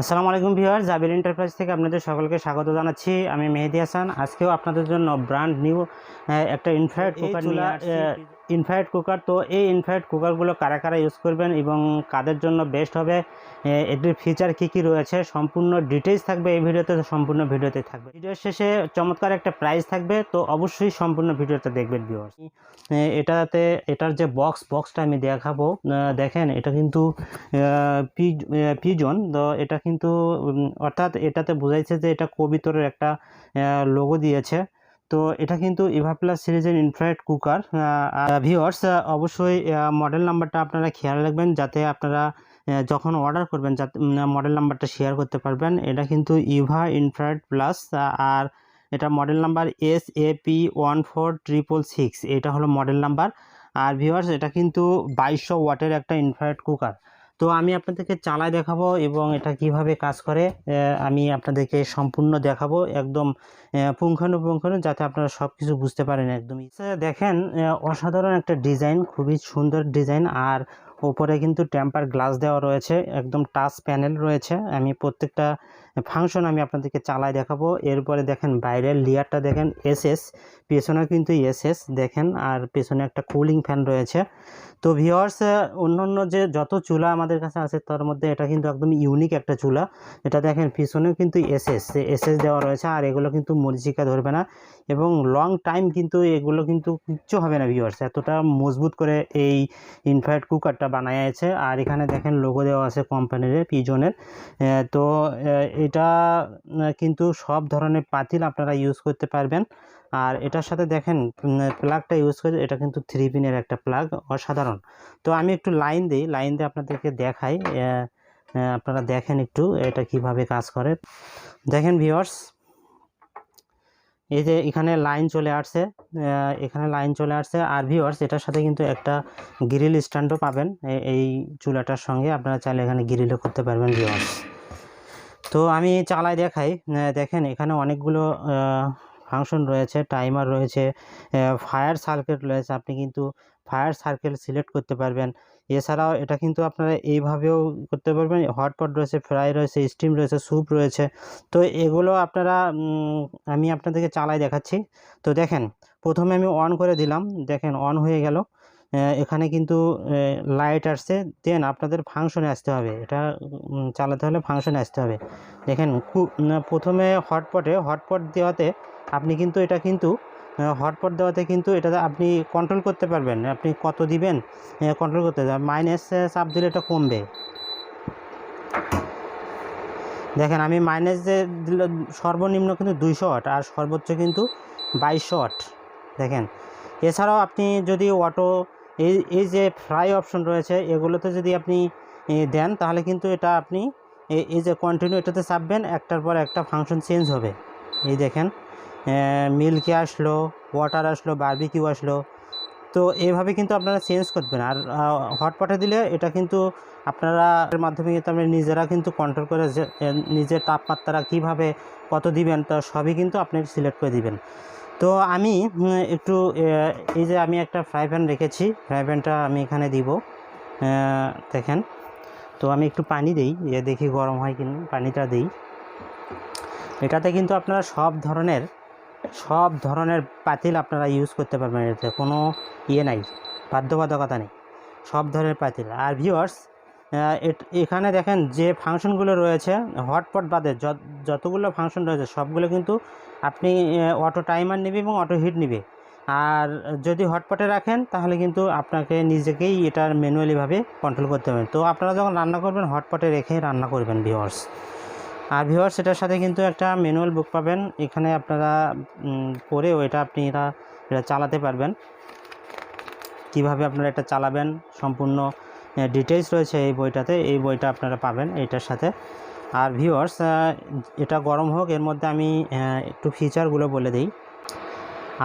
আসসালামু আলাইকুম ভিউয়ার জাবির এন্টারপ্রাইজ থেকে আপনাদের সকলকে স্বাগত জানাচ্ছি। আমি মেহেদি হাসান। আজকেও আপনাদের জন্য ব্র্যান্ড নিউ একটা ইনফ্রারেড কুকার চুলা ইনফ্রারেড কুকার তো এই ইনফ্রারেড কুকারগুলো কারা কারা ইউজ করবেন এবং কাদের জন্য বেস্ট হবে? এটির ফিচার কী কী রয়েছে? সম্পূর্ণ ডিটেলস থাকবে এই ভিডিওতে সম্পূর্ণ ভিডিওতে থাকবে। ভিডিওর শেষে চমৎকার একটা প্রাইস থাকবে, তো অবশ্যই সম্পূর্ণ ভিডিওটা দেখবেন ভিউয়ার্স এটাতে, এটার যে বক্স বক্সটা আমি দেখাবো দেখেন, এটা কিন্তু পিজন তো এটা কিন্তু অর্থাৎ এটাতে বোঝাইছে যে এটা কবিতরের একটা লোগো দিয়েছে। তো এটা কিন্তু ইভাপ্লাস সিরিজের ইনফ্রারেড কুকার ভিওয়ার্স অবশ্যই মডেল নাম্বারটা আপনারা খেয়াল রাখবেন যাতে আপনারা যখন অর্ডার করবেন যাতে মডেল নাম্বারটা শেয়ার করতে পারবেন। এটা কিন্তু ইভা ইনফ্রারেড প্লাস আর এটা model number S A P one four triple six এটা হলো মডেল নাম্বার আর ভিওয়ার্স এটা কিন্তু বাইশশো ওয়াটের একটা ইনফ্রারেড কুকার তো আমি আপনাদেরকে চালায় দেখাবো এবং এটা কীভাবে কাজ করে আমি আপনাদেরকে সম্পূর্ণ দেখাবো একদম পুঙ্খানুপুঙ্খানু যাতে আপনারা সব কিছু বুঝতে পারেন একদমই। আচ্ছা, দেখেন অসাধারণ একটা ডিজাইন খুবই সুন্দর ডিজাইন আর ওপরে কিন্তু টেম্পার গ্লাস দেওয়া রয়েছে একদম টাচ প্যানেল রয়েছে। আমি প্রত্যেকটা ফাংশন আমি আপনাদেরকে চালায় দেখাবো। এরপরে দেখেন বাইরের লেয়ারটা দেখেন এসএস পেছনে কিন্তু এসএস দেখেন, আর পেছনে একটা কুলিং ফ্যান রয়েছে। তো ভিওয়ার্স অন্য অন্য যে যত চুলা আমাদের কাছে আছে, তার মধ্যে এটা কিন্তু একদম ইউনিক একটা চুলা। এটা দেখেন, পিছনেও কিন্তু এসএস এসএস দেওয়া রয়েছে, আর এগুলো কিন্তু মরিচিকা ধরবে না। এবং লং টাইম কিন্তু এগুলো কিন্তু কিচ্ছু হবে না ভিওয়ার্স এতটা মজবুত করে এই ইনফ্রারেড কুকারটা বানাইছে আর এখানে দেখেন লোগো দেওয়া আছে কোম্পানির পিজনের তো এটা কিন্তু সব ধরনের পাতিল আপনারা ইউজ করতে পারবেন। আর এটার সাথে দেখেন প্লাগটা ইউজ করে, এটা কিন্তু থ্রি পিনের একটা প্লাগ অসাধারণ। তো আমি একটু লাইন দিই লাইন দিয়ে আপনাদেরকে দেখাই আপনারা দেখেন একটু এটা কীভাবে কাজ করে। দেখেন ভিওর্স এই যে এখানে লাইন চলে আসছে এখানে লাইন চলে আসছে। আর ভিওর্স এটার সাথে কিন্তু একটা গ্রিল স্ট্যান্ডও পাবেন এই চুলাটার সঙ্গে। আপনারা চাইলে এখানে গ্রিলও করতে পারবেন ভিওর্স তো আমি চালাই দেখাই। দেখেন এখানে অনেকগুলো ফাংশন রয়েছে টাইমার রয়েছে ফায়ার সার্কেল রয়েছে, আপনি কিন্তু ফায়ার সার্কেল সিলেক্ট করতে পারবেন। এছাড়াও এটা কিন্তু আপনারা এইভাবেও করতে পারবেন হটপট রয়েছে ফ্রাই রয়েছে স্টিম রয়েছে স্যুপ রয়েছে। তো এগুলো আপনারা আমি আপনাদেরকে চালাই দেখাচ্ছি। তো দেখেন, প্রথমে আমি অন করে দিলাম, দেখেন অন হয়ে গেল। এখানে কিন্তু লাইট আসছে দেন আপনাদের ফাংশনে আসতে হবে। এটা চালাতে হলে ফাংশনে আসতে হবে। দেখেন প্রথমে হটপটে হটপট দেওয়াতে আপনি কিন্তু এটা কিন্তু হটপট দেওয়াতে কিন্তু এটা আপনি কন্ট্রোল করতে পারবেন। আপনি কত দিবেন কন্ট্রোল করতে মাইনাস চাপ দিলে এটা কমবে। দেখেন, আমি মাইনাস যে দিলে, সর্বনিম্ন কিন্তু দুইশো ওয়াট আর সর্বোচ্চ কিন্তু বাইশশো ওয়াট দেখেন, এছাড়াও আপনি যদি অটো এই এই যে ফ্রাই অপশন রয়েছে, এগুলোতে যদি আপনি দেন, তাহলে কিন্তু এটা আপনি এই যে কন্টিনিউ এটাতে চাপবেন, একটার পর একটা ফাংশন চেঞ্জ হবে। এই দেখেন মিল্কি আসলো ওয়াটার আসলো বার্বিকিউ আসলো, তো এইভাবে কিন্তু আপনারা চেঞ্জ করবেন। আর হটপটে দিলে এটা কিন্তু আপনারা, এর মাধ্যমে কিন্তু আপনি নিজেরা কিন্তু কন্ট্রোল করে নিজের তাপমাত্রা কীভাবে কত দিবেন, তা সবই কিন্তু আপনি সিলেক্ট করে দিবেন। তো আমি একটু এই যে আমি একটা ফ্রাই প্যান রেখেছি, ফ্রাই প্যানটা আমি এখানে দিব দেখেন। তো আমি একটু পানি দিই, এ, দেখি গরম হয় কিনা, পানিটা দিই। এটাতে কিন্তু আপনারা সব ধরনের সব ধরনের পাতিল আপনারা ইউজ করতে পারবেন এতে কোনো ইয়ে নাই, বাধ্যবাধকতা নেই, সব ধরনের পাতিল। আর ভিউয়ার্স এখানে দেখেন যে ফাংশনগুলো রয়েছে হটপট বাদে যত- যতগুলো ফাংশন রয়েছে, সবগুলো কিন্তু আপনি অটো টাইমার নেবে এবং অটো হিট নেবে। আর যদি হটপটে রাখেন, তাহলে কিন্তু আপনাকে নিজেকেই এটার ম্যানুয়ালিভাবে কন্ট্রোল করতে হবে। তো আপনারা যখন রান্না করবেন হটপটে রেখে রান্না করবেন ভিউয়ার্স আর ভিউয়ার্স এটার সাথে কিন্তু একটা ম্যানুয়াল বুক পাবেন। এখানে আপনারা পড়ে ওইটা আপনি এটা এটা চালাতে পারবেন। কীভাবে আপনারা এটা চালাবেন, সম্পূর্ণ ডিটেলস রয়েছে এই বইটাতে। এই বইটা আপনারা পাবেন এটার সাথে। আর ভিউয়ার্স এটা গরম হোক, এর মধ্যে আমি একটু ফিচারগুলো বলে দিই।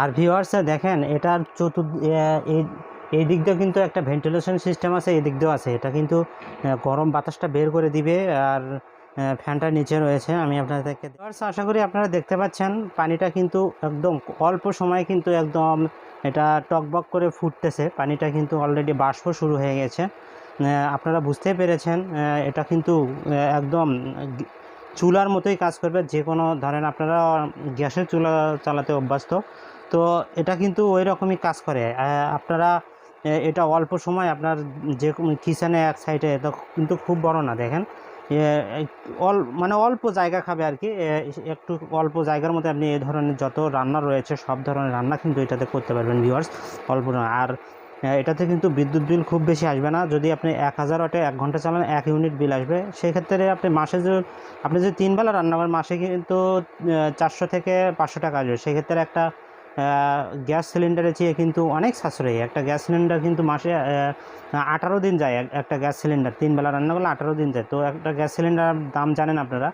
আর ভিউয়ার্স দেখেন, এটার চতুর এই দিক দিয়েও কিন্তু একটা ভেন্টিলেশন সিস্টেম আছে, এই দিক দিয়েও আছে। এটা কিন্তু গরম বাতাসটা বের করে দিবে, আর ফ্যানটা নিচে রয়েছে। আমি আপনাদেরকে আশা করি আপনারা দেখতে পাচ্ছেন, পানিটা কিন্তু একদম অল্প সময় কিন্তু একদম এটা টকবক করে ফুটতেছে। পানিটা কিন্তু অলরেডি বাষ্প শুরু হয়ে গেছে। আপনারা বুঝতেই পেরেছেন এটা কিন্তু একদম চুলার মতোই কাজ করবে। যে কোনো, ধরেন আপনারা গ্যাসের চুলা চালাতে অভ্যস্ত, তো এটা কিন্তু ওই রকমই কাজ করে। আপনারা এটা অল্প সময় আপনার যে কিচেনে এক সাইডে এটা কিন্তু খুব বড় না, দেখেন। অল মানে অল্প জায়গা খাবে আর কি। একটু অল্প জায়গার মধ্যে আপনি এই ধরনের যত রান্না রয়েছে, সব ধরনের রান্না কিন্তু এটাতে করতে পারবেন ভিউয়ার্স অল্প আর এটাতে কিন্তু বিদ্যুৎ বিল খুব বেশি আসবে না। যদি আপনি এক হাজার ওয়াটে এক ঘণ্টা চালান, এক ইউনিট বিল আসবে। সেক্ষেত্রে আপনি মাসে যে, আপনি যদি তিনবেলা রান্না করেন, মাসে কিন্তু চারশো থেকে পাঁচশো টাকা আসবে। সেক্ষেত্রে একটা গ্যাস সিলিন্ডারের চেয়ে কিন্তু অনেক সাশ্রয়ী। একটা গ্যাস সিলিন্ডার কিন্তু মাসে আঠারো দিন যায় এক- একটা গ্যাস সিলিন্ডার। তিনবেলা রান্না করলে আঠারো দিন যায়। তো একটা গ্যাস সিলিন্ডার দাম জানেন আপনারা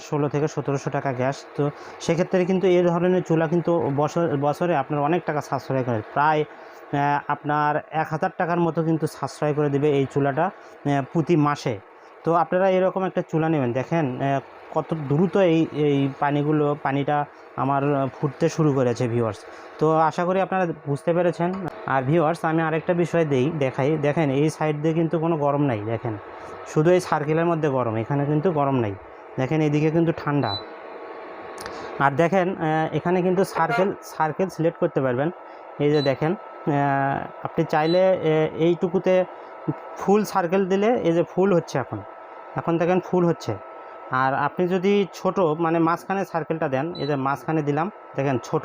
ষোলো থেকে সতেরোশো টাকা গ্যাস। তো সেক্ষেত্রে কিন্তু এই ধরনের চুলা কিন্তু বছর, বছরে আপনার অনেক টাকা সাশ্রয় করে। প্রায় আপনার এক হাজার টাকার মতো কিন্তু সাশ্রয় করে দেবে এই চুলাটা প্রতি মাসে। তো আপনারা এরকম একটা চুলা নেবেন। দেখেন কত দ্রুত এই এই পানিগুলো, পানিটা আমার ফুটতে শুরু করেছে ভিউয়ার্স তো আশা করি আপনারা বুঝতে পেরেছেন। আর ভিউয়ার্স আমি আরেকটা বিষয় দেই, দেখাই। দেখেন, এই সাইড দিয়ে কিন্তু কোনো গরম নাই, দেখেন। শুধু এই সার্কেলের মধ্যে গরম, এখানে কিন্তু গরম নাই। দেখেন, এদিকে কিন্তু ঠান্ডা। আর দেখেন এখানে কিন্তু সার্কেল সার্কেল সিলেক্ট করতে পারবেন। এই যে দেখেন আপনি চাইলে এইটুকুতে ফুল সার্কেল দিলে এই যে ফুল হচ্ছে এখন। এখন দেখেন ফুল হচ্ছে। আর আপনি যদি ছোট মানে মাঝখানে সার্কেলটা দেন, এই যে মাঝখানে দিলাম, দেখেন ছোট।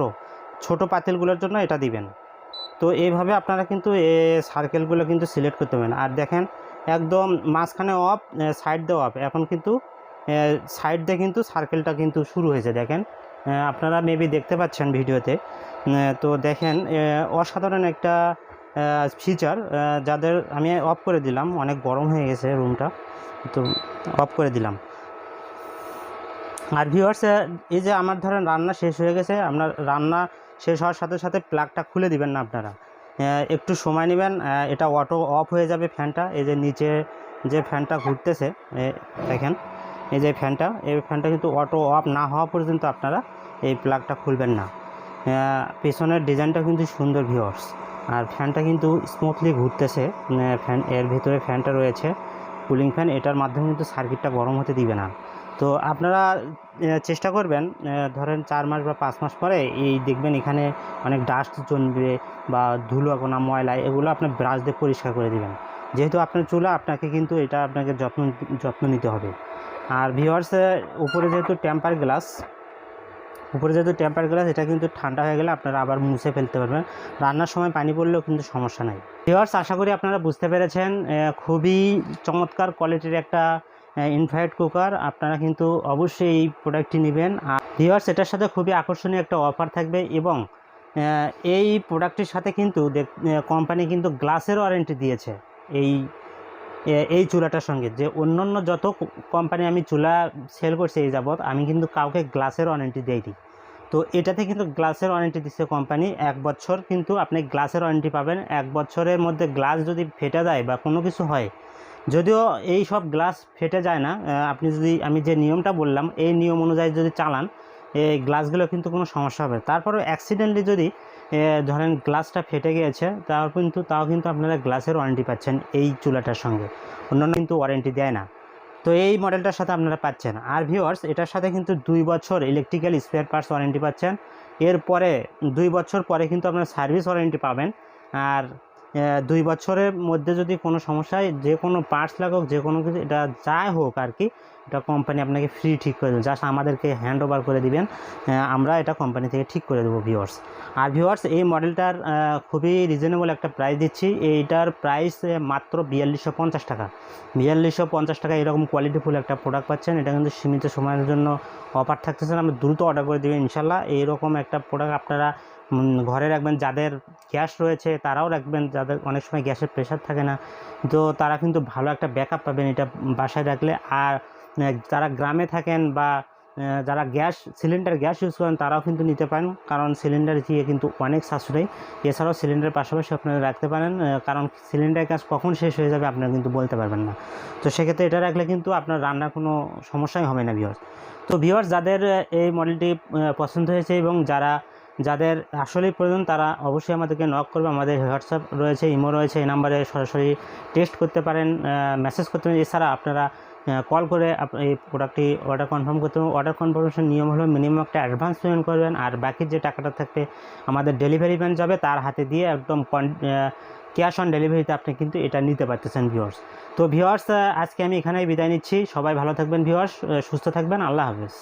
ছোট পাতিলগুলোর জন্য এটা দিবেন। তো এইভাবে আপনারা কিন্তু এ সার্কেলগুলো কিন্তু সিলেক্ট করতে পারেন আর দেখেন, একদম মাঝখানে অফ সাইড দিয়ে অফ এখন কিন্তু সাইড দিয়ে কিন্তু সার্কেলটা কিন্তু শুরু হয়েছে। দেখেন আপনারা মেবি দেখতে পাচ্ছেন ভিডিওতে। তো দেখেন অসাধারণ একটা ফিচার যাদের আমি অফ করে দিলাম, অনেক গরম হয়ে গেছে রুমটা তো অফ করে দিলাম। আর ভিউয়ার্স এই যে আমার ধরেন রান্না শেষ হয়ে গেছে, আপনার রান্না শেষ হওয়ার সাথে সাথে প্লাগটা খুলে দিবেন না আপনারা। একটু সময় নেবেন এটা অটো অফ হয়ে যাবে ফ্যানটা এই যে নিচে যে ফ্যানটা ঘুরতেছে দেখেন, এই যে ফ্যানটা এই ফ্যানটা কিন্তু অটো অফ না হওয়া পর্যন্ত আপনারা এই প্লাগটা খুলবেন না। পেছনের ডিজাইনটা কিন্তু সুন্দর ভিউয়ার্স আর ফ্যানটা কিন্তু স্মুথলি ঘুরতেছে। ফ্যান, এর ভিতরে ফ্যানটা রয়েছে। কুলিং ফ্যান এটার মাধ্যমে কিন্তু সার্কিটটা গরম হতে দিবে না। তো আপনারা চেষ্টা করবেন ধরেন চার মাস বা পাঁচ মাস পরে এই দেখবেন এখানে অনেক ডাস্ট জমবে বা ধুলো কোনা ময়লা, এগুলো আপনার ব্রাশ দিয়ে পরিষ্কার করে দিবেন। যেহেতু আপনার চুলা, আপনাকে কিন্তু এটা আপনাকে যত্ন যত্ন নিতে হবে। আর ভিওয়ার্স উপরে যেহেতু টেম্পার গ্লাস উপরে যেহেতু টেম্পার গ্লাস এটা কিন্তু ঠান্ডা হয়ে গেলে আপনারা আবার মুছে ফেলতে পারবেন। রান্নার সময় পানি পড়লেও কিন্তু সমস্যা নাই। ভিওয়ার্স আশা করি আপনারা বুঝতে পেরেছেন খুবই চমৎকার কোয়ালিটির একটা ইনফ্রাইড কুকার আপনারা কিন্তু অবশ্যই এই প্রোডাক্টটি নেবেন। আর ভিওয়ার্স এটার সাথে খুবই আকর্ষণীয় একটা অফার থাকবে এবং এই প্রোডাক্টটির সাথে কিন্তু কোম্পানি কিন্তু গ্লাসের ওয়ারেন্টি দিয়েছে। এই এই চুলাটার সঙ্গে। যে অন্য অন্য যত কোম্পানি আমি চুলা সেল করছি এই যাবৎ, আমি কিন্তু কাউকে গ্লাসের ওয়ারেন্টি দিইনি। তো এটাতে কিন্তু গ্লাসের ওয়ারেন্টি দিচ্ছে কোম্পানি এক বছর কিন্তু আপনি গ্লাসের ওয়ারেন্টি পাবেন। এক বছরের মধ্যে গ্লাস যদি ফেটে যায় বা কোনো কিছু হয়, যদিও এই সব গ্লাস ফেটে যায় না আপনি যদি, আমি যে নিয়মটা বললাম, এই নিয়ম অনুযায়ী যদি চালান, এই গ্লাসগুলো কিন্তু কোনো সমস্যা হবে না। তারপরেও অ্যাক্সিডেন্টলি যদি ধরেন গ্লাসটা ফেটে গিয়েছে তাও কিন্তু তাও কিন্তু আপনারা গ্লাসের ওয়ারেন্টি পাচ্ছেন এই চুলাটার সঙ্গে। অন্যান্য কিন্তু ওয়ারেন্টি দেয় না। তো এই মডেলটার সাথে আপনারা পাচ্ছেন। আর ভিওয়ার্স এটার সাথে কিন্তু দুই বছর ইলেকট্রিক্যাল স্পেয়ার পার্টস ওয়ারেন্টি পাচ্ছেন। এরপরে দুই বছর পরে কিন্তু আপনারা সার্ভিস ওয়ারেন্টি পাবেন। আর দুই বছরের মধ্যে যদি কোনো সমস্যায় যে কোনো পার্টস লাগুক, যে কোনো কিছু, এটা যাই হোক আর কি এটা কোম্পানি আপনাকে ফ্রি ঠিক করে দেবে। জাস্ট আমাদেরকে হ্যান্ড ওভার করে দিবেন। আমরা এটা কোম্পানি থেকে ঠিক করে দেবো ভিউয়ার্স আর ভিউয়ার্স এই মডেলটার খুবই রিজনেবল একটা প্রাইস দিচ্ছি। এইটার প্রাইস মাত্র বিয়াল্লিশশো পঞ্চাশ টাকা। বিয়াল্লিশশো পঞ্চাশ টাকা এরকম কোয়ালিটিফুল একটা প্রোডাক্ট পাচ্ছেন। এটা কিন্তু সীমিত সময়ের জন্য অফার থাকতেছে আপনি দ্রুত অর্ডার করে দেবেন ইনশাল্লাহ এইরকম একটা প্রোডাক্ট আপনারা ঘরে রাখবেন। যাদের গ্যাস রয়েছে, তারাও রাখবেন। যাদের অনেক সময় গ্যাসের প্রেশার থাকে না। তো তারা কিন্তু ভালো একটা ব্যাকআপ পাবেন এটা বাসায় রাখলে। আর যারা গ্রামে থাকেন বা যারা গ্যাস, সিলিন্ডার গ্যাস ইউজ করেন, তারাও কিন্তু নিতে পারেন। কারণ সিলিন্ডার দিয়ে কিন্তু অনেক সাশ্রয়ী। এছাড়াও সিলিন্ডার পাশাপাশি আপনারা রাখতে পারেন কারণ সিলিন্ডারের গ্যাস কখন শেষ হয়ে যাবে আপনারা কিন্তু বলতে পারবেন না। তো সেক্ষেত্রে এটা রাখলে কিন্তু আপনার রান্নার কোনো সমস্যাই হবে না ভিওয়ার্স তো ভিওয়ার্স যাদের এই মডেলটি পছন্দ হয়েছে এবং যারা যাদের আসলেই প্রয়োজন, তারা অবশ্যই আমাদেরকে নক করবে। আমাদের হোয়াটসঅ্যাপ রয়েছে ইমো রয়েছে, এই নাম্বারে সরাসরি টেস্ট করতে পারেন মেসেজ করতে পারেন। এছাড়া আপনারা কল করে এই প্রোডাক্টটি অর্ডার কনফার্ম করতে পারেন অর্ডার কনফার্মেশন নিয়ম হলো মিনিমাম একটা অ্যাডভান্স পেমেন্ট করবেন আর বাকি যে টাকাটা থাকবে আমাদের ডেলিভারি ম্যান যাবে, তার হাতে দিয়ে একদম ক্যাশ অন ডেলিভারিতে আপনি কিন্তু এটা নিতে পারতেছেন ভিওয়ার্স তো ভিওয়ার্স আজকে আমি এখানেই বিদায় নিচ্ছি। সবাই ভালো থাকবেন ভিওয়ার্স সুস্থ থাকবেন। আল্লাহ হাফেজ।